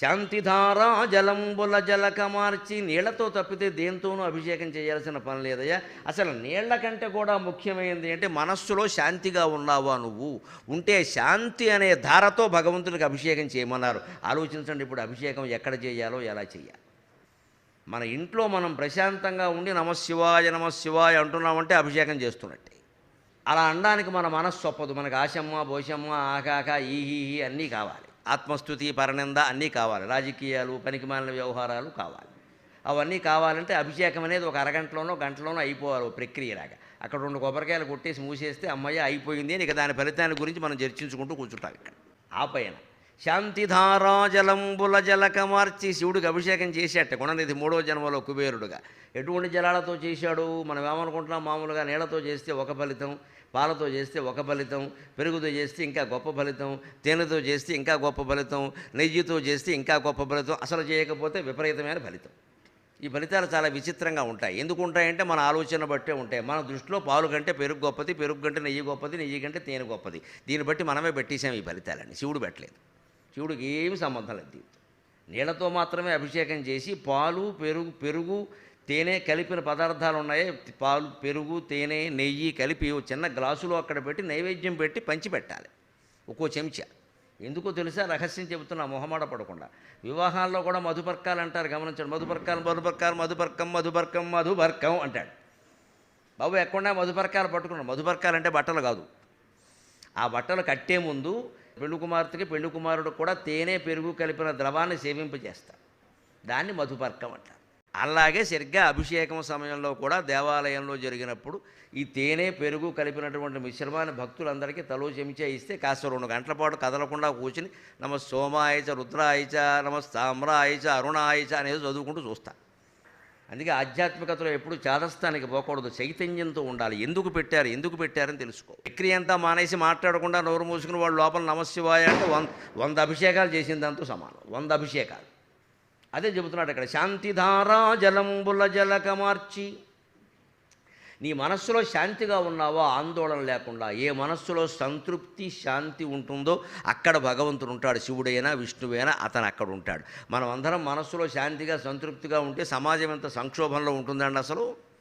శాంతిధారా జలంబుల జలక మార్చి నీళ్ళతో తప్పితే దేంతోనూ అభిషేకం చేయాల్సిన పని లేదయ్యా. అసలు నీళ్ళ కంటే కూడా ముఖ్యమైనది అంటే మనస్సులో శాంతిగా ఉన్నావా నువ్వు? ఉంటే శాంతి అనే ధారతో భగవంతుడికి అభిషేకం చేయమన్నారు. ఆలోచించండి ఇప్పుడు అభిషేకం ఎక్కడ చేయాలో ఎలా చేయాలి? మన ఇంట్లో మనం ప్రశాంతంగా ఉండి నమశివాయ నమశివాయ అంటున్నామంటే అభిషేకం చేస్తున్నట్టే. అలా అనడానికి మన మనస్సు ఒప్పదు. మనకు ఆశమ్మ భోషమ్మ ఆకాక ఈహి ఈ అన్నీ కావాలి. ఆత్మస్థుతి పరనింద అన్నీ కావాలి. రాజకీయాలు పనికిమాలిన వ్యవహారాలు కావాలి. అవన్నీ కావాలంటే అభిషేకం అనేది ఒక అరగంటలోనో గంటలోనో అయిపోవాలి ప్రక్రియలాగా అక్కడ రెండు కొబ్బరికాయలు కొట్టేసి మూసేస్తే అమ్మయ్య అయిపోయింది అని ఇక దాని ఫలితాన్ని గురించి మనం చర్చించుకుంటూ కూర్చుంటాం ఇక్కడ. ఆ పైన. శాంతిధారా జలంబుల జలక మార్చి శివుడికి అభిషేకం చేసేట. గుణనిధి మూడో జన్మలో కుబేరుడుగా. ఎటువంటి జలాలతో చేశాడు? మనం ఏమనుకుంటున్నాం? మామూలుగా నీళ్ళతో చేస్తే ఒక ఫలితం. పాలతో చేస్తే ఒక ఫలితం పెరుగుతో చేస్తే ఇంకా గొప్ప ఫలితం తేనెతో చేస్తే ఇంకా గొప్ప ఫలితం నెయ్యితో చేస్తే ఇంకా గొప్ప ఫలితం అసలు చేయకపోతే విపరీతమైన ఫలితం. ఈ ఫలితాలు చాలా విచిత్రంగా ఉంటాయి. ఎందుకు ఉంటాయంటే మన ఆలోచన బట్టే ఉంటాయి. మన దృష్టిలో పాలు కంటే పెరుగు గొప్పది పెరుగు కంటే నెయ్యి గొప్పది నెయ్యి కంటే తేనె గొప్పది. దీన్ని బట్టి మనమే పెట్టేసాం ఈ ఫలితాలని శివుడు పెట్టలేదు. శివుడికి ఏమి సంబంధం లేదు దీంతో. నీళ్ళతో మాత్రమే అభిషేకం చేసి పాలు పెరుగు పెరుగు తేనె కలిపిన పదార్థాలు ఉన్నాయి. పాలు పెరుగు తేనె నెయ్యి కలిపి చిన్న గ్లాసులో అక్కడ పెట్టి నైవేద్యం పెట్టి పంచి పెట్టాలి ఒక్కో చెంచా. ఎందుకో తెలుసా రహస్యం చెబుతున్నా మొహమాట పడకుండా. వివాహాల్లో కూడా మధుపర్కాలు అంటారు గమనించండి. మధుపర్కాలు మధుపర్కాలు మధుపర్కం మధుపర్కం మధుపర్కం అంటాడు. బాబు ఎక్కడా మధుపర్కాలు పట్టుకున్నాడు. మధుపర్కాలు అంటే బట్టలు కాదు. ఆ బట్టలు కట్టే ముందు పెళ్ళి కుమార్తెకి పెళ్ళి కుమారుడు కూడా తేనె పెరుగు కలిపిన ద్రవాన్ని సేవింపజేస్తారు. దాన్ని మధుపర్కం అంటారు. అలాగే సరిగ్గా అభిషేకం సమయంలో కూడా దేవాలయంలో జరిగినప్పుడు ఈ తేనె పెరుగు కలిపినటువంటి మిశ్రమాన్ని భక్తులందరికీ తలో చెమిచే ఇస్తే కాస్త రెండు గంటల పాటు కదలకుండా కూర్చుని నమ సోమాయచ రుద్రాయచ నమ తామ్రాయచ అరుణాయచ అనేది చదువుకుంటూ చూస్తా. అందుకే ఆధ్యాత్మికతలో ఎప్పుడు చాదస్తానికి పోకూడదు. చైతన్యంతో ఉండాలి. ఎందుకు పెట్టారు? ఎందుకు పెట్టారని తెలుసుకో. ప్రక్రియ అంతా మానేసి మాట్లాడకుండా నోరు మూసుకుని వాళ్ళు లోపల నమశివాయ అంటే వంద వంద అభిషేకాలు చేసిన దాంతో సమానం. వంద అభిషేకాలు. అదే చెబుతున్నాడు అక్కడ శాంతిధారా జలంబుల జలక మార్చి నీ మనస్సులో శాంతిగా ఉన్నావా? ఆందోళన లేకుండా ఏ మనస్సులో సంతృప్తి శాంతి ఉంటుందో అక్కడ భగవంతుడు ఉంటాడు. శివుడైనా విష్ణువైనా అతను అక్కడ ఉంటాడు. మనం అందరం మనస్సులో శాంతిగా సంతృప్తిగా ఉంటే సమాజం ఎంత సంక్షోభంలో ఉంటుందండి అసలు?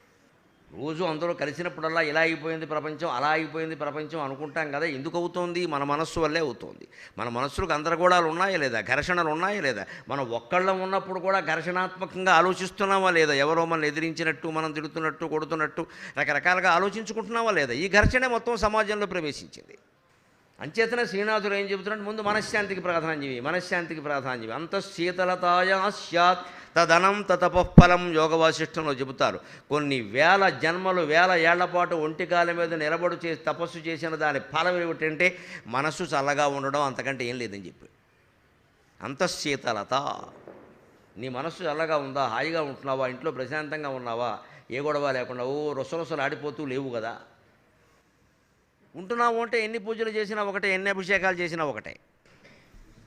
రోజు అందరూ కలిసినప్పుడల్లా ఇలా అయిపోయింది ప్రపంచం అలా అయిపోయింది ప్రపంచం అనుకుంటాం కదా ఎందుకు అవుతోంది? మన మనస్సు వల్లే అవుతోంది. మన మనస్సులో గందరగోళాలు ఉన్నాయా లేదా? ఘర్షణలు ఉన్నాయా లేదా? మనం ఒక్కళ్ళం ఉన్నప్పుడు కూడా ఘర్షణాత్మకంగా ఆలోచిస్తున్నామా లేదా? ఎవరో మనల్ని ఎదిరించినట్టు మనం తిడుతున్నట్టు కొడుతున్నట్టు రకరకాలుగా ఆలోచించుకుంటున్నామా లేదా? ఈ ఘర్షణే మొత్తం సమాజంలో ప్రవేశించింది. అంచేతనే శ్రీనాథుడు ఏం చెబుతున్నాడు? ముందు మనశ్శాంతికి ప్రాధాన్యం మనశ్శాంతికి ప్రాధాన్యం. అంత శీతలతాయా స్యాత్. తదనం తతపఫలం యోగ వాసిష్టంలో చెబుతారు. కొన్ని వేల జన్మలు వేల ఏళ్ళ పాటు ఒంటికాల మీద నిలబడు చేసి తపస్సు చేసిన దాని ఫలం ఏమిటంటే మనస్సు చల్లగా ఉండడం అంతకంటే ఏం లేదని చెప్పి. అంతఃశీతలత. నీ మనస్సు చల్లగా ఉందా? హాయిగా ఉంటున్నావా? ఇంట్లో ప్రశాంతంగా ఉన్నావా? ఏ గొడవ లేకుండా? ఓ రొసరొసలు ఆడిపోతూ లేవు కదా. ఉంటున్నావు అంటే ఎన్ని పూజలు చేసినా ఒకటే ఎన్ని అభిషేకాలు చేసినా ఒకటే.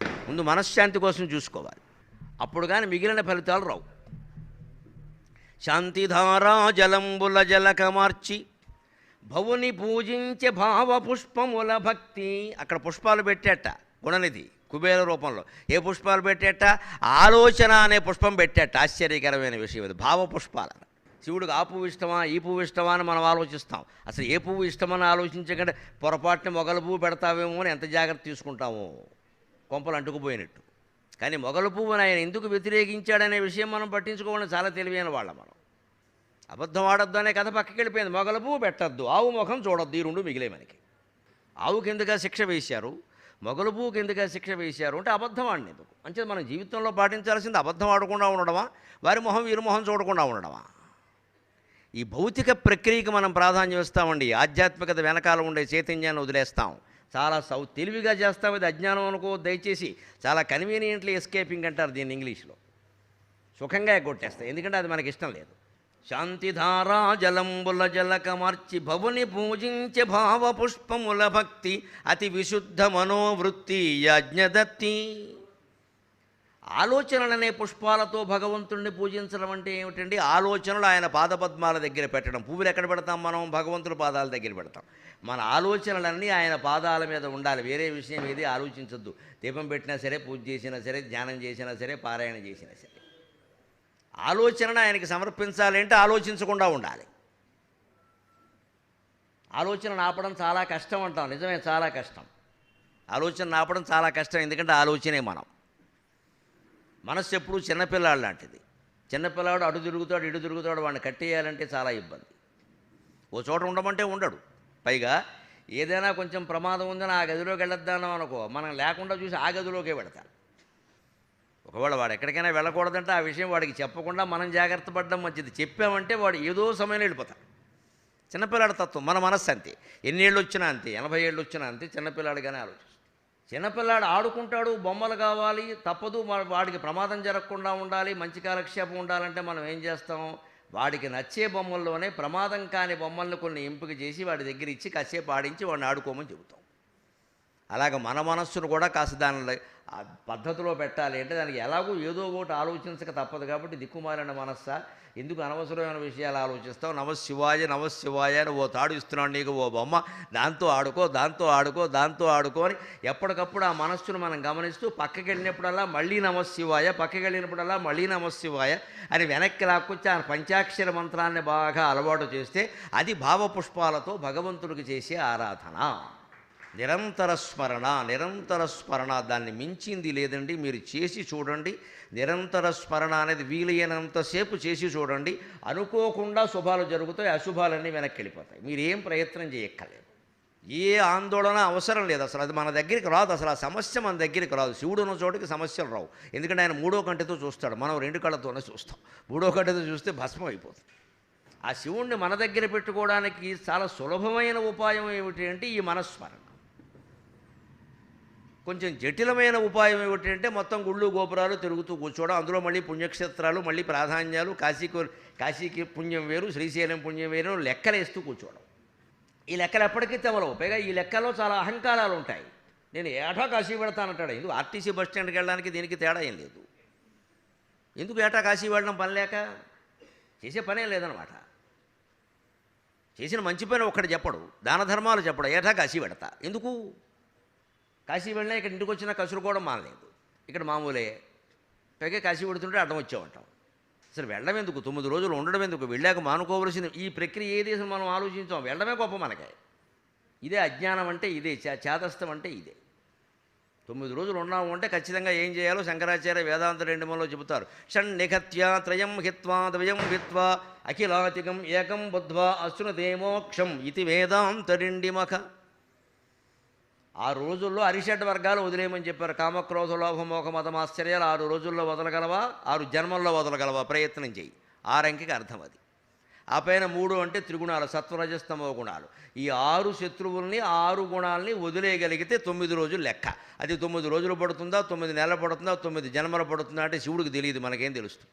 ముందు మనశ్శాంతి కోసం చూసుకోవాలి. అప్పుడు కానీ మిగిలిన ఫలితాలు రావు. శాంతిధారా జలంబుల జలక మార్చి భవుని పూజించే భావ పుష్పముల భక్తి అక్కడ పుష్పాలు పెట్టేట గుణనిధి కుబేర రూపంలో. ఏ పుష్పాలు పెట్టేట? ఆలోచన అనే పుష్పం పెట్టేట. ఆశ్చర్యకరమైన విషయం ఇది. భావ పుష్పాలు శివుడికి ఆ పువ్వు ఇష్టమా ఈ పువ్వు ఇష్టమా అని మనం ఆలోచిస్తాం. అసలు ఏ పువ్వు ఇష్టమని ఆలోచించకంటే పొరపాటున మొగల పువ్వు పెడతావేమో అని ఎంత జాగ్రత్త తీసుకుంటామో. కొంపలు అంటుకుపోయినట్టు. కానీ మొగల పువ్వును ఆయన ఎందుకు వ్యతిరేకించాడనే విషయం మనం పట్టించుకోవడం చాలా తెలివైన వాళ్ళం మనం. అబద్ధం ఆడొద్దు అనే కథ పక్కకి వెళ్ళిపోయింది. మొగల పువ్వు పెట్టద్దు ఆవు ముఖం చూడొద్దు ఈ రెండు మిగిలే మనకి. ఆవు కిందగా శిక్ష వేశారు? మొగలు పువ్వు కిందగా శిక్ష వేశారు? అంటే అబద్ధం ఆడినందుకు. అంటే మనం జీవితంలో పాటించాల్సింది అబద్ధం ఆడకుండా ఉండడమా? వారి మొహం వీరి మొహం చూడకుండా ఉండడమా? ఈ భౌతిక ప్రక్రియకి మనం ప్రాధాన్యం ఇస్తామండి. ఆధ్యాత్మికత వెనకాల ఉండే చైతన్యాన్ని వదిలేస్తాం. చాలా సౌ తెలివిగా చేస్తాం ఇది అజ్ఞానం అనుకో దయచేసి చాలా కన్వీనియంట్లీ ఎస్కేపింగ్ అంటారు దీన్ని ఇంగ్లీష్లో. సుఖంగా కొట్టేస్తాయి ఎందుకంటే అది మనకి ఇష్టం లేదు. శాంతిధారా జలంబుల జలక మార్చి భవుని పూజించే భావ పుష్పముల భక్తి అతి విశుద్ధ మనోవృత్తి యజ్ఞదత్తి. ఆలోచనలనే పుష్పాలతో భగవంతుణ్ణి పూజించడం అంటే ఏమిటండి? ఆలోచనలు ఆయన పాదపద్మాల దగ్గర పెట్టడం. పువ్వులు ఎక్కడ పెడతాం మనం? భగవంతుడి పాదాల దగ్గర పెడతాం. మన ఆలోచనలన్నీ ఆయన పాదాల మీద ఉండాలి. వేరే విషయం ఏది ఆలోచించద్దు. దీపం పెట్టినా సరే పూజ చేసినా సరే ధ్యానం చేసినా సరే పారాయణ చేసినా సరే. ఆలోచనను ఆయనకి సమర్పించాలి అంటే ఆలోచించకుండా ఉండాలి. ఆలోచన ఆపడం చాలా కష్టం అంటాం. నిజమే చాలా కష్టం. ఆలోచన ఆపడం చాలా కష్టం. ఎందుకంటే ఆలోచనే మనం. మనస్సు ఎప్పుడు చిన్నపిల్లాడు లాంటిది. చిన్నపిల్లాడు అటు తిరుగుతాడు ఇటు తిరుగుతాడు వాడిని కట్టేయాలంటే చాలా ఇబ్బంది. ఓ చోట ఉండమంటే ఉండడు. పైగా ఏదైనా కొంచెం ప్రమాదం ఉందని ఆ గదిలోకి వెళ్ళొద్దాను అనుకో మనం లేకుండా చూసి ఆ గదిలోకే పెడతాను ఒకవేళ వాడు ఎక్కడికైనా వెళ్ళకూడదంటే ఆ విషయం వాడికి చెప్పకుండా మనం జాగ్రత్త పడడం మంచిది. చెప్పామంటే వాడు ఏదో సమయంలో వెళ్ళిపోతాడు. చిన్నపిల్లాడి తత్వం మన మనస్సు అంతే. ఎన్ని ఏళ్ళు వచ్చినా అంతే ఎనభై ఏళ్ళు వచ్చినా అంతే చిన్నపిల్లాడిగానే ఆలోచిస్తాం. చిన్నపిల్లాడు ఆడుకుంటాడు బొమ్మలు కావాలి తప్పదు వాడికి ప్రమాదం జరగకుండా ఉండాలి మంచి కాలక్షేపం ఉండాలంటే మనం ఏం చేస్తాం? వాడికి నచ్చే బొమ్మల్లోనే ప్రమాదం కాని బొమ్మల్ని కొన్ని ఎంపిక చేసి వాడి దగ్గర ఇచ్చి కాసేపు ఆడించి వాడిని ఆడుకోమని చెబుతాం. అలాగ మన మనస్సును కూడా కాస్త దాని పద్ధతిలో పెట్టాలి. అంటే దానికి ఎలాగో ఏదో ఒకటి ఆలోచించక తప్పదు కాబట్టి దిక్కుమాలిన మనస్స. ఎందుకు అనవసరమైన విషయాలు ఆలోచిస్తావు? నమశివాయ నమశివాయ అని ఓ తాడు ఇస్తున్నాడు నీకు ఓ బొమ్మ. దాంతో ఆడుకో దాంతో ఆడుకో దాంతో ఆడుకో అని ఎప్పటికప్పుడు ఆ మనస్సును మనం గమనిస్తూ పక్కకి వెళ్ళినప్పుడల్లా మళ్ళీ నమశివాయ పక్కకి వెళ్ళినప్పుడల్లా మళ్ళీ నమశివాయ అని వెనక్కి లాక్కొచ్చి ఆ పంచాక్షర మంత్రాన్ని బాగా అలవాటు చేస్తే అది భావపుష్పాలతో భగవంతుడికి చేసే ఆరాధన. నిరంతర స్మరణ నిరంతర స్మరణ దాన్ని మించింది లేదండి. మీరు చేసి చూడండి. నిరంతర స్మరణ అనేది వీలైనంతసేపు చేసి చూడండి. అనుకోకుండా శుభాలు జరుగుతాయి అశుభాలన్నీ వెనక్కి వెళ్ళిపోతాయి. మీరు ఏం ప్రయత్నం చేయక్కర్లేదు. ఏ ఆందోళన అవసరం లేదు అసలు. అది మన దగ్గరికి రాదు అసలు. ఆ సమస్య మన దగ్గరికి రాదు. శివుడు ఉన్న చోటికి సమస్యలు రావు. ఎందుకంటే ఆయన మూడో కంటితో చూస్తాడు. మనం రెండు కళ్ళతోనే చూస్తాం. మూడో కంటితో చూస్తే భస్మం అయిపోతుంది. ఆ శివుణ్ణి మన దగ్గర పెట్టుకోవడానికి చాలా సులభమైన ఉపాయం ఏమిటి అంటే ఈ మనస్మరణ. కొంచెం జటిలమైన ఉపాయం ఏమిటి అంటే మొత్తం గుళ్ళు గోపురాలు తిరుగుతూ కూర్చోవడం. అందులో మళ్ళీ పుణ్యక్షేత్రాలు మళ్ళీ ప్రాధాన్యాలు కాశీకి కాశీకి పుణ్యం వేరు శ్రీశైలం పుణ్యం వేరు లెక్కలేస్తూ కూర్చోవడం. ఈ లెక్కలు ఎప్పటికీ తెమలవు పైగా ఈ లెక్కలో చాలా అహంకారాలు ఉంటాయి. నేను ఏటా కాశీ పెడతానంటాడు ఎందుకు? ఆర్టీసీ బస్ స్టాండ్కి వెళ్ళడానికి దీనికి తేడా ఏం లేదు. ఎందుకు ఏటా కాశీ వెళ్ళడం పని లేక? చేసే పనే లేదనమాట చేసిన మంచి పని ఒక్కడు చెప్పడు. దాన ధర్మాలు చెప్పడు. ఏటా కాశీ పెడతా ఎందుకు? కాశీ వెళ్ళినా ఇక్కడ ఇంటికి వచ్చినా కూడా మానలేదు. ఇక్కడ మామూలే. పైగా కాశీ పెడుతుంటే అడ్డం వచ్చామంటాం అసలు వెళ్ళడం ఎందుకు? తొమ్మిది రోజులు ఉండడం ఎందుకు? వెళ్ళాక మానుకోవలసింది ఈ ప్రక్రియ ఏది అసలు మనం ఆలోచించాం? వెళ్ళడమే గొప్ప మనకే. ఇదే అజ్ఞానం అంటే ఇదే చేతస్థం అంటే ఇదే. తొమ్మిది రోజులు ఉన్నాము అంటే ఖచ్చితంగా ఏం చేయాలో శంకరాచార్య వేదాంత రెండుమలో చెబుతారు. షణ్ నిఘత్య త్రయం హిత్వా ద్వయం హిత్వా అఖిలాతికం ఏకం బుద్ధ్వా అశ్నుతే ఇది ఇది వేదాంతరిండిమఖ ఆ రోజుల్లో అరిషడ్ వర్గాలు వదిలేయమని చెప్పారు. కామక్రోధ లోభమోహ మతం ఆశ్చర్యాలు ఆరు రోజుల్లో వదలగలవా? ఆరు జన్మల్లో వదలగలవా? ప్రయత్నం చేయి. ఆరంకి అర్థం అది. ఆ పైన మూడు అంటే త్రిగుణాలు సత్వరజస్తమో గుణాలు. ఈ ఆరు శత్రువుల్ని ఆరు గుణాలని వదిలేయగలిగితే తొమ్మిది రోజులు లెక్క. అది తొమ్మిది రోజులు పడుతుందా? తొమ్మిది నెలలు పడుతుందా? తొమ్మిది జన్మలు పడుతుందా అంటే శివుడికి తెలియదు మనకేం తెలుస్తుంది?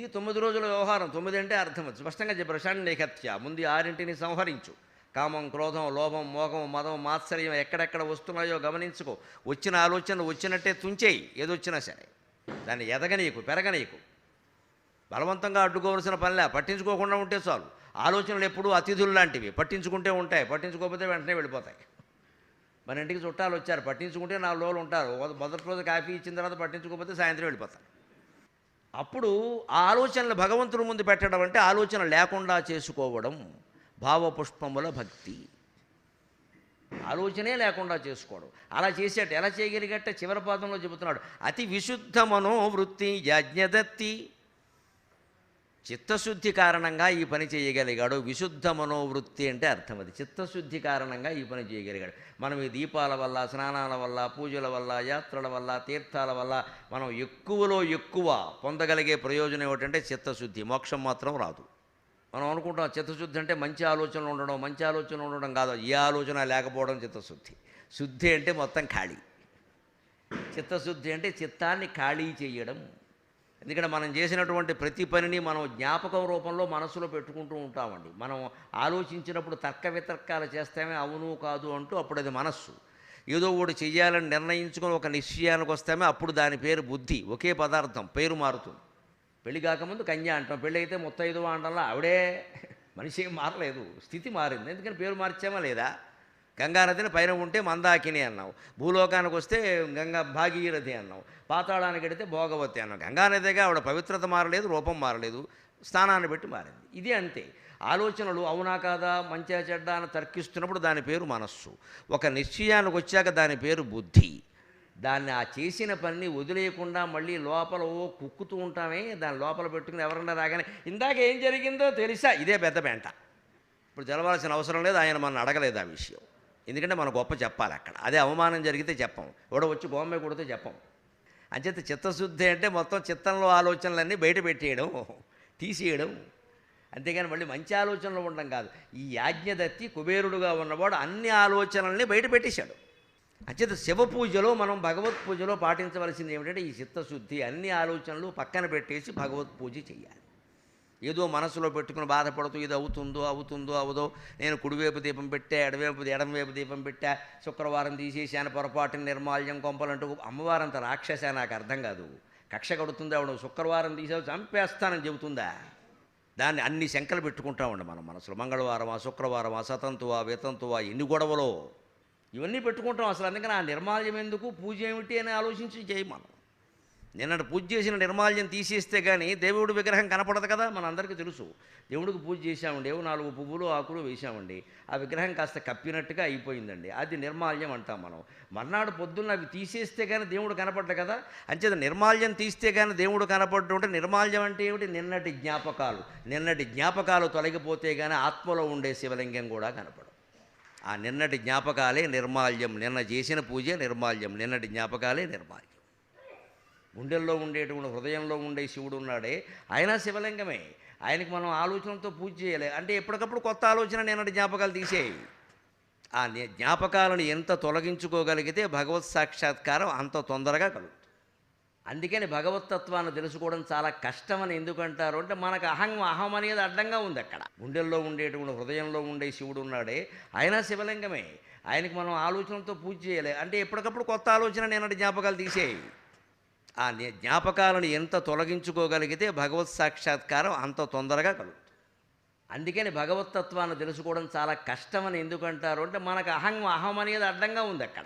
ఇది తొమ్మిది రోజుల వ్యవహారం. తొమ్మిది అంటే అర్థం అది. స్పష్టంగా చెప్పారు. షణ్నిఖత్య ముందు ఆరింటిని సంహరించు. కామం క్రోధం లోభం మోహం మదం మాత్సర్యం ఎక్కడెక్కడ వస్తున్నాయో గమనించుకో. వచ్చిన ఆలోచన వచ్చినట్టే తుంచేయి. ఏదొచ్చినా సరే. దాన్ని ఎదగనీయకు పెరగనీయకు. బలవంతంగా అడ్డుకోవలసిన పనిలే. పట్టించుకోకుండా ఉంటే చాలు. ఆలోచనలు ఎప్పుడూ అతిథులు లాంటివి. పట్టించుకుంటే ఉంటాయి. పట్టించుకోకపోతే వెంటనే వెళ్ళిపోతాయి. మన ఇంటికి చుట్టాలు వచ్చారు. పట్టించుకుంటే నాలుగు రోజులు ఉంటారు. మొదటి రోజు కాఫీ ఇచ్చిన తర్వాత పట్టించుకోకపోతే సాయంత్రం వెళ్ళిపోతారు. అప్పుడు ఆ ఆలోచనలు భగవంతుడి ముందు పెట్టడం అంటే ఆలోచన లేకుండా చేసుకోవడం. భావపుష్పముల భక్తి. ఆలోచనే లేకుండా చేసుకోవడం అలా చేసేట ఎలా చేయగలిగట్ట చివరి పాదంలో చెబుతున్నాడు అతి విశుద్ధ మనోవృత్తి యజ్ఞదత్తి. చిత్తశుద్ధి కారణంగా ఈ పని చేయగలిగాడు విశుద్ధ మనోవృత్తి అంటే అర్థం అది. చిత్తశుద్ధి కారణంగా ఈ పని చేయగలిగాడు. మనం ఈ దీపాల వల్ల స్నానాల వల్ల పూజల వల్ల యాత్రల వల్ల తీర్థాల వల్ల మనం ఎక్కువలో ఎక్కువ పొందగలిగే ప్రయోజనం ఏమిటంటే చిత్తశుద్ధి. మోక్షం మాత్రం రాదు. మనం అనుకుంటాం చిత్తశుద్ధి అంటే మంచి ఆలోచనలు ఉండడం మంచి ఆలోచనలు ఉండడం కాదు. ఏ ఆలోచన లేకపోవడం చిత్తశుద్ధి. శుద్ధి అంటే మొత్తం ఖాళీ. చిత్తశుద్ధి అంటే చిత్తాన్ని ఖాళీ చేయడం. ఎందుకంటే మనం చేసినటువంటి ప్రతి పనిని మనం జ్ఞాపకం రూపంలో మనసులో పెట్టుకుంటూ ఉంటామండి. మనం ఆలోచించినప్పుడు తర్క వితర్కాలు చేస్తామే అవును కాదు అంటూ అప్పుడు అది మనస్సు. ఏదో ఒకటి చేయాలని నిర్ణయించుకొని ఒక నిశ్చయానికి వస్తామే అప్పుడు దాని పేరు బుద్ధి. ఒకే పదార్థం పేరు మారుతుంది. పెళ్ళి కాకముందు కన్య అంటాం. పెళ్ళి అయితే ముత్తైదువ అంటంలో. ఆవిడే మనిషి ఏం మారలేదు. స్థితి మారింది. ఎందుకని పేరు మార్చామా లేదా? గంగానదిని పైన ఉంటే మందాకిని అన్నావు. భూలోకానికి వస్తే గంగా భాగీరథి అన్నావు. పాతాళానికి వెడితే భోగవతి అన్నావు. గంగానదిగా ఆవిడ పవిత్రత మారలేదు రూపం మారలేదు స్థానాన్ని బట్టి మారింది. ఇది అంతే. ఆలోచనలు అవునా కాదా? మంచిగా చెడ్డా అని తర్కిస్తున్నప్పుడు దాని పేరు మనస్సు. ఒక నిశ్చయానికి వచ్చాక దాని పేరు బుద్ధి. దాన్ని ఆ చేసిన పనిని వదిలేయకుండా మళ్ళీ లోపల ఓ కుక్కుతూ ఉంటామే దాని లోపల పెట్టుకుని ఎవరన్నా రాగానే ఇందాక ఏం జరిగిందో తెలుసా? ఇదే పెద్ద పెంట ఇప్పుడు తెలవాల్సిన అవసరం లేదు ఆయన మనం అడగలేదు ఆ విషయం. ఎందుకంటే మనం గొప్ప చెప్పాలి అక్కడ. అదే అవమానం జరిగితే చెప్పం. ఎవడో వచ్చి గోమ్మ కొడితే చెప్పం. అంచేత చిత్తశుద్ధి అంటే మొత్తం చిత్తంలో ఆలోచనలన్నీ బయట పెట్టేయడం తీసేయడం. అంతేగాని మళ్ళీ మంచి ఆలోచనలు ఉండడం కాదు. ఈ యాజ్ఞదత్తి కుబేరుడుగా ఉన్నవాడు అన్ని ఆలోచనల్ని బయట పెట్టేశాడు. అంచేత శివ పూజలో మనం భగవత్ పూజలో పాటించవలసింది ఏమిటంటే ఈ చిత్తశుద్ధి అన్ని ఆలోచనలు పక్కన పెట్టేసి భగవత్ పూజ చేయాలి. ఏదో మనసులో పెట్టుకుని బాధపడుతూ ఇది అవుతుందో అవుతుందో అవదో నేను కుడివైపు దీపం పెట్టా ఎడవైపు ఎడమవైపు దీపం పెట్టా శుక్రవారం తీసేసాను పొరపాటున నిర్మాల్యం కొంపలంటూ అమ్మవారంత రాక్షస నాకు అర్థం కాదు. కక్ష కడుతుందా ఆవిడ శుక్రవారం తీసావు చంపేస్తానని చెబుతుందా? దాన్ని అన్ని శంకలు పెట్టుకుంటా ఉండే మనం మనసులో. మంగళవారమా శుక్రవారమా సతంతువా వితంతువా ఎన్ని గొడవలో ఇవన్నీ పెట్టుకుంటాం అసలు. అందుకని ఆ నిర్మాల్యం ఎందుకు పూజ ఏమిటి అని ఆలోచించి చేయి మనం. నిన్నటి పూజ చేసిన నిర్మాల్యం తీసేస్తే కానీ దేవుడి విగ్రహం కనపడదు కదా మన అందరికీ తెలుసు. దేవుడికి పూజ చేశామండి ఏవో నాలుగు పువ్వులు ఆకులు వేసామండి ఆ విగ్రహం కాస్త కప్పినట్టుగా అయిపోయిందండి. అది నిర్మాల్యం అంటాం మనం. మర్నాడు పొద్దున్న అవి తీసేస్తే కానీ దేవుడు కనపడ్డ కదా. అంచేత నిర్మాల్యం తీస్తే కానీ దేవుడు కనపడ్డు అంటే నిర్మాల్యం అంటే ఏమిటి? నిన్నటి జ్ఞాపకాలు. నిన్నటి జ్ఞాపకాలు తొలగిపోతే కానీ ఆత్మలో ఉండే శివలింగం కూడా కనపడదు. ఆ నిన్నటి జ్ఞాపకాలే నిర్మాల్యం. నిన్న చేసిన పూజే నిర్మాల్యం. నిన్నటి జ్ఞాపకాలే నిర్మాల్యం. గుండెల్లో ఉండేటువంటి హృదయంలో ఉండే శివుడు ఉన్నాడే. ఆయన శివలింగమే. ఆయనకి మనం ఆలోచనతో పూజ చేయాలి. అంటే ఎప్పటికప్పుడు కొత్త ఆలోచన నిన్నటి జ్ఞాపకాలు తీసేయి. ఆ జ్ఞాపకాలను ఎంత తొలగించుకోగలిగితే భగవత్ సాక్షాత్కారం అంత తొందరగా కలుగుతుంది. అందుకని భగవతత్వాన్ని తెలుసుకోవడం చాలా కష్టమని ఎందుకంటారు అంటే మనకు అహం అహం అనేది అడ్డంగా ఉంది అక్కడ. గుండెల్లో ఉండేటువంటి హృదయంలో ఉండే శివుడు ఉన్నాడే ఆయన శివలింగమే. ఆయనకి మనం ఆలోచనలతో పూజ చేయాలి. అంటే ఎప్పటికప్పుడు కొత్త ఆలోచన నేనంటే జ్ఞాపకాలు తీసేయి. ఆ జ్ఞాపకాలను ఎంత తొలగించుకోగలిగితే భగవత్ సాక్షాత్కారం అంత తొందరగా కలుగుతుంది. అందుకని భగవతత్వాన్ని తెలుసుకోవడం చాలా కష్టమని ఎందుకంటారు అంటే మనకు అహం అహం అనేది అడ్డంగా ఉంది అక్కడ.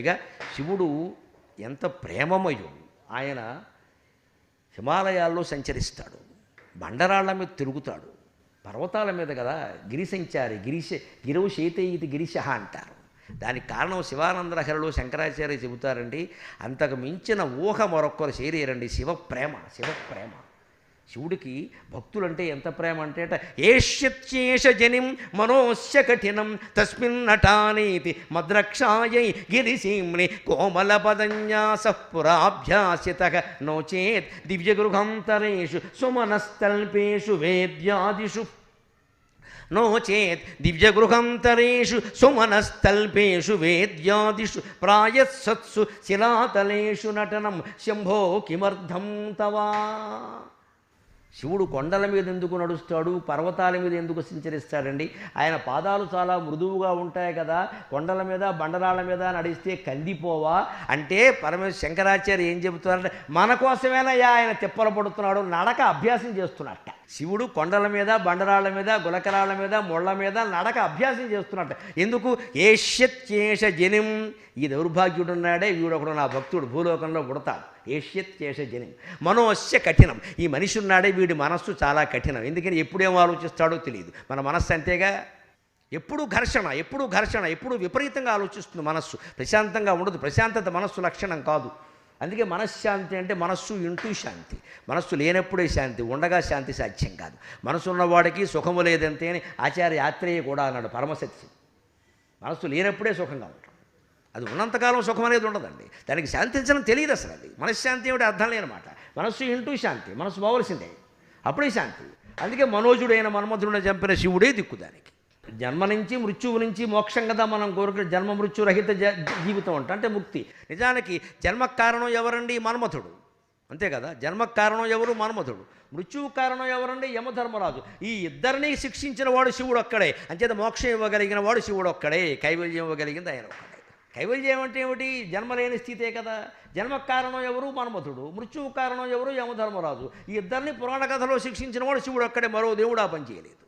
ఇక శివుడు ఎంత ప్రేమమయో ఆయన హిమాలయాల్లో సంచరిస్తాడు. బండరాళ్ళ మీద తిరుగుతాడు. పర్వతాల మీద కదా గిరిసంచారి గిరిశ గిరవు శీతే ఇది అంటారు. దానికి కారణం శివానందరహరిలో శంకరాచార్య చెబుతారండి అంతకు మించిన ఊహ మరొక్కరు చేరేరండి శివప్రేమ శివప్రేమ. శివుడికి భక్తులంటే ఎంత ప్రేమ అంటే ఏష్యత్యేష జనిం మనోస్య కఠినం తస్మిన్ నటానీతి మద్రక్షాయై గిరిశీమ్ని కోమలపదన్యాస పురాభ్యాసిత నోచేత్ దివ్య గృహాంతరేషు సుమనస్తల్పేషు వేద్యాదిషు. నోచేత్ దివ్య దివ్యగృహంతరేషు సుమనస్తల్పేషు వేద్యాదిషు. ప్రాయసత్సు శిలాతలేషు నటనం శంభో కిమర్థం తవా. శివుడు కొండల మీద ఎందుకు నడుస్తాడు? పర్వతాల మీద ఎందుకు సంచరిస్తాడండి? ఆయన పాదాలు చాలా మృదువుగా ఉంటాయి కదా. కొండల మీద బండరాళ్ళ మీద నడిస్తే కందిపోవా? అంటే పరమేశ్వర శంకరాచార్య ఏం చెబుతున్నారంటే మన కోసమేనయ్యా ఆయన తిప్పలు పడుతున్నాడు నడక అభ్యాసం చేస్తున్నట్ట శివుడు కొండల మీద బండరాళ్ళ మీద గులకరాళ్ళ మీద ముళ్ళ మీద నడక అభ్యాసం చేస్తున్నట్ట. ఎందుకు? ఏష్యత్యేష జనిం. ఈ దౌర్భాగ్యుడున్నాడే వీడొకడు నా భక్తుడు భూలోకంలో పుడతాడు. ఏష్యత్యేష జనిం. మనోస్య కఠినం. ఈ మనిషి ఉన్నాడే వీడి మనస్సు చాలా కఠినం. ఎందుకని ఎప్పుడేం ఆలోచిస్తాడో తెలియదు. మన మనస్సు అంతేగా? ఎప్పుడు ఘర్షణ ఎప్పుడు ఘర్షణ ఎప్పుడు విపరీతంగా ఆలోచిస్తుంది మనస్సు. ప్రశాంతంగా ఉండదు. ప్రశాంతత మనస్సు లక్షణం కాదు. అందుకే మనశ్శాంతి అంటే మనస్సు ఇంటూ శాంతి. మనస్సు లేనప్పుడే శాంతి ఉండగా శాంతి సాధ్యం కాదు. మనసు ఉన్నవాడికి సుఖము లేదంతే అని ఆచార్య యాత్రేయ కూడా అన్నాడు పరమసత్యం మనస్సు లేనప్పుడే సుఖంగా ఉంటాం. అది ఉన్నంతకాలం సుఖం అనేది ఉండదండి. దానికి శాంతించడం తెలియదు అసలు అది. మనశ్శాంతి ఏమిటి అర్థం లేనమాట మనస్సు ఇంటూ శాంతి మనసు పోవలసిందే అప్పుడే శాంతి. అందుకే మనోజుడైన మన్మధుడిని చంపిన శివుడే దిక్కు దానికి. జన్మ నుంచి మృత్యువు నుంచి మోక్షం కదా మనం కోరుకునే జన్మ మృత్యురహిత జ జీవితం అంట అంటే ముక్తి. నిజానికి జన్మ కారణం ఎవరండి? మన్మథుడు. అంతే కదా? జన్మ కారణం ఎవరు? మన్మథుడు. మృత్యువు కారణం ఎవరండి? యమధర్మరాజు. ఈ ఇద్దరిని శిక్షించిన వాడు శివుడు ఒక్కడే. అంచేత మోక్షం ఇవ్వగలిగిన వాడు శివుడు ఒక్కడే. కైవల్యం ఇవ్వగలిగింది ఆయన ఒక్కడే. కైవల్యం అంటే ఏమిటి? జన్మ లేని స్థితే కదా. జన్మ కారణం ఎవరు? మన్మథుడు. మృత్యువు కారణం ఎవరు? యమధర్మరాజు. ఈ ఇద్దరిని పురాణ కథలో శిక్షించిన వాడు శివుడు ఒక్కడే. మరో దేవుడు ఆ పని చేయలేదు.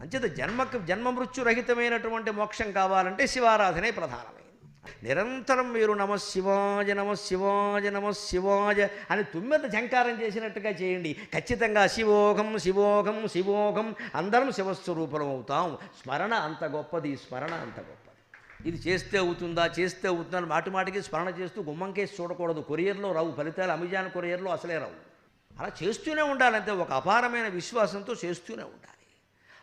అంచేత జన్మకు జన్మ మృత్యురహితమైనటువంటి మోక్షం కావాలంటే శివారాధనే ప్రధానమైంది. నిరంతరం మీరు నమ శివాజ నమ శివాజ నమ శివాజ అని తుమ్మెద జంకారం చేసినట్టుగా చేయండి. ఖచ్చితంగా శివోగం శివోగం శివోగం అందరం శివస్వరూపం అవుతాం స్మరణ అంత గొప్పది స్మరణ అంత గొప్పది. ఇది చేస్తే అవుతుందా? చేస్తే అవుతుందా? మాటి మాటికి స్మరణ చేస్తూ గుమ్మంకేసి చూడకూడదు. కొరియర్లో రావు ఫలితాలు అమెజాన్ కొరియర్లో అసలే రావు. అలా చేస్తూనే ఉండాలంటే ఒక అపారమైన విశ్వాసంతో చేస్తూనే ఉండాలి.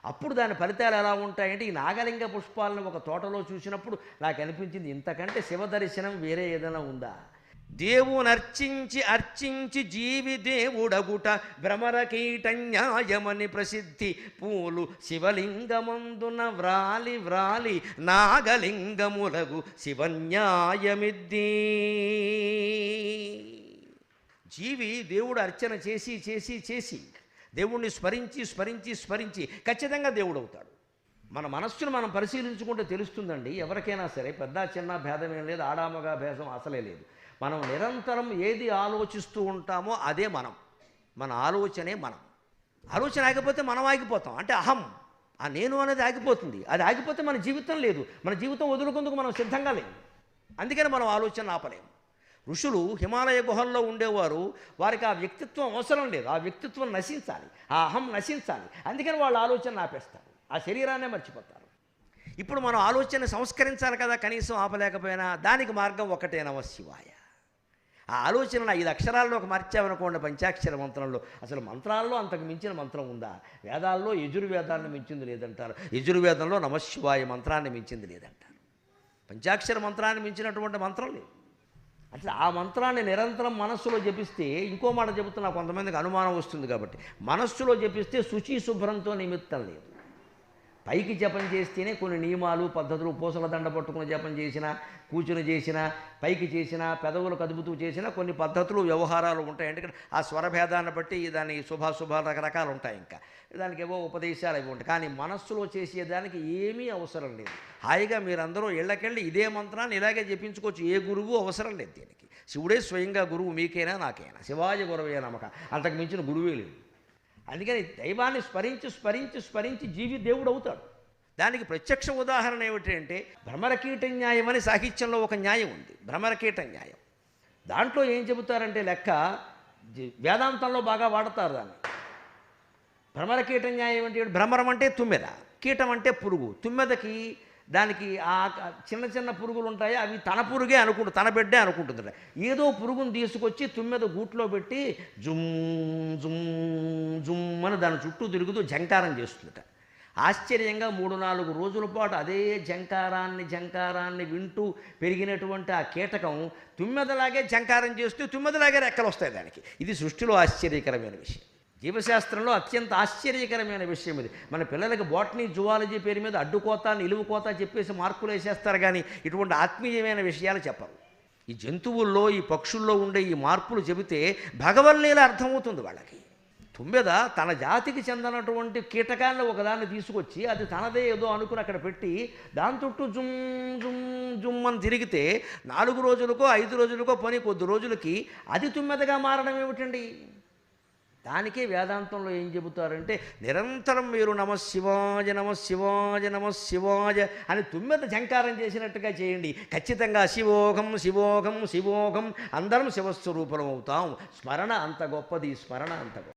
అప్పుడు దాని ఫలితాలు ఎలా ఉంటాయంటే ఈ నాగలింగ పుష్పాలను ఒక తోటలో చూసినప్పుడు నాకు అనిపించింది ఇంతకంటే శివ దర్శనం వేరే ఏదైనా ఉందా? దేవుని అర్చించి అర్చించి జీవి దేవుడగుట భ్రమర కీటన్యాయమని ప్రసిద్ధి పూలు శివలింగమందున వ్రాలి వ్రాలి నాగలింగములగు శివన్యాయమిద్ది. జీవి దేవుడు అర్చన చేసి చేసి చేసి దేవుణ్ణి స్మరించి స్మరించి స్మరించి ఖచ్చితంగా దేవుడు అవుతాడు మన మనస్సును మనం పరిశీలించుకుంటే తెలుస్తుందండి ఎవరికైనా సరే పెద్ద చిన్న భేదమేం లేదు ఆడామగా భేదం అసలే లేదు. మనం నిరంతరం ఏది ఆలోచిస్తూ ఉంటామో అదే మనం. మన ఆలోచనే మనం. ఆలోచన ఆగిపోతే మనం ఆగిపోతాం. అంటే అహం ఆ నేను అనేది ఆగిపోతుంది. అది ఆగిపోతే మన జీవితం లేదు. మన జీవితం వదులుకుందుకు మనం సిద్ధంగా లేము. అందుకని మనం ఆలోచన ఆపలేము. ఋషులు హిమాలయ గుహల్లో ఉండేవారు. వారికి ఆ వ్యక్తిత్వం అవసరం లేదు. ఆ వ్యక్తిత్వం నశించాలి. ఆ అహం నశించాలి. అందుకని వాళ్ళు ఆలోచన ఆపేస్తారు. ఆ శరీరాన్నే మర్చిపోతారు. ఇప్పుడు మనం ఆలోచన సంస్కరించాలి కదా కనీసం ఆపలేకపోయినా దానికి మార్గం ఒకటే నమ శివాయ. ఆ ఆలోచన ఐదు అక్షరాల్లో ఒక మార్చామనుకోండి పంచాక్షర మంత్రంలో. అసలు మంత్రాల్లో అంతకు మించిన మంత్రం ఉందా? వేదాల్లో యజుర్వేదాన్ని మించింది లేదంటారు. యజుర్వేదంలో నమశివాయ మంత్రాన్ని మించింది లేదంటారు. పంచాక్షర మంత్రాన్ని మించినటువంటి మంత్రం లేదు. అట్లా ఆ మంత్రాన్ని నిరంతరం మనస్సులో జపిస్తే ఇంకో మాట చెబుతున్నా కొంతమందికి అనుమానం వస్తుంది కాబట్టి మనస్సులో జపిస్తే శుచి శుభ్రంతో నిమిత్తం లేదు. పైకి జపం చేస్తేనే కొన్ని నియమాలు పద్ధతులు పూసల దండ పట్టుకుని జపం చేసినా కూర్చుని చేసినా పైకి చేసినా పెదవులు కదుపుతూ చేసినా కొన్ని పద్ధతులు వ్యవహారాలు ఉంటాయి. ఎందుకంటే ఆ స్వరభేదాన్ని బట్టి దాని శుభాశుభాలు రకరకాలు ఉంటాయి ఇంకా. దానికి ఏవో ఉపదేశాలు అవి ఉంటాయి. కానీ మనస్సులో చేసేదానికి ఏమీ అవసరం లేదు. హాయిగా మీరందరూ ఇళ్ళకెళ్ళి ఇదే మంత్రాన్ని ఇలాగే జపించుకోవచ్చు. ఏ గురువు అవసరం లేదు దీనికి. శివుడే స్వయంగా గురువు మీకైనా నాకైనా? శివాజీ గురువే నమ్మక అంతకు మించిన గురువే లేదు అందుకని దైవాన్ని స్మరించి స్మరించి స్మరించి జీవి దేవుడు అవుతాడు. దానికి ప్రత్యక్ష ఉదాహరణ ఏమిటంటే భ్రమరకీట న్యాయం అని సాహిత్యంలో ఒక న్యాయం ఉంది. భ్రమరకీట న్యాయం. దాంట్లో ఏం చెబుతారంటే లెక్క వేదాంతంలో బాగా వాడతారు దాన్ని. భ్రమరకీట న్యాయం అంటే భ్రమరం అంటే తుమ్మెద కీటం అంటే పురుగు. తుమ్మెదకి దానికి ఆ చిన్న చిన్న పురుగులు ఉంటాయి అవి తన పురుగే అనుకుంటు తన బిడ్డే అనుకుంటుంది ఏదో పురుగును తీసుకొచ్చి తుమ్మెద గూట్లో పెట్టి జుమ్ జుమ్ జుమ్ అని దాని చుట్టూ తిరుగుతూ జంకారం చేస్తుందట. ఆశ్చర్యంగా మూడు నాలుగు రోజుల పాటు అదే జంకారాన్ని జంకారాన్ని వింటూ పెరిగినటువంటి ఆ కీటకం తుమ్మెదలాగే జంకారం చేస్తూ తుమ్మెదలాగే రెక్కలు వస్తాయి దానికి. ఇది సృష్టిలో ఆశ్చర్యకరమైన విషయం. జీవశాస్త్రంలో అత్యంత ఆశ్చర్యకరమైన విషయం ఇది. మన పిల్లలకి బాటనీ జువాలజీ పేరు మీద అడ్డుకోత నిలువుకోత చెప్పేసి మార్కులు వేసేస్తారు కానీ ఇటువంటి ఆత్మీయమైన విషయాలు చెప్పరు. ఈ జంతువుల్లో ఈ పక్షుల్లో ఉండే ఈ మార్పులు చెబితే భగవల్లీల అర్థమవుతుంది వాళ్ళకి. తుమ్మెద తన జాతికి చెందినటువంటి కీటకాన్ని ఒకదాన్ని తీసుకొచ్చి అది తనదే ఏదో అనుకుని అక్కడ పెట్టి దాని చుట్టూ జుమ్ జుమ్ జుమ్ అని తిరిగితే నాలుగు రోజులకో ఐదు రోజులకో పని కొద్ది రోజులకి అది తుమ్మెదగా మారడం ఏమిటండి? దానికే వేదాంతంలో ఏం చెబుతారంటే నిరంతరం మీరు నమ శివాజ నమ శివాజ నమ శివాజ అని తుమ్మెద జంకారం చేసినట్టుగా చేయండి. ఖచ్చితంగా శివోగం శివోగం శివోగం అందరం శివస్వరూపం అవుతాం. స్మరణ అంత గొప్పది స్మరణ అంత గొప్ప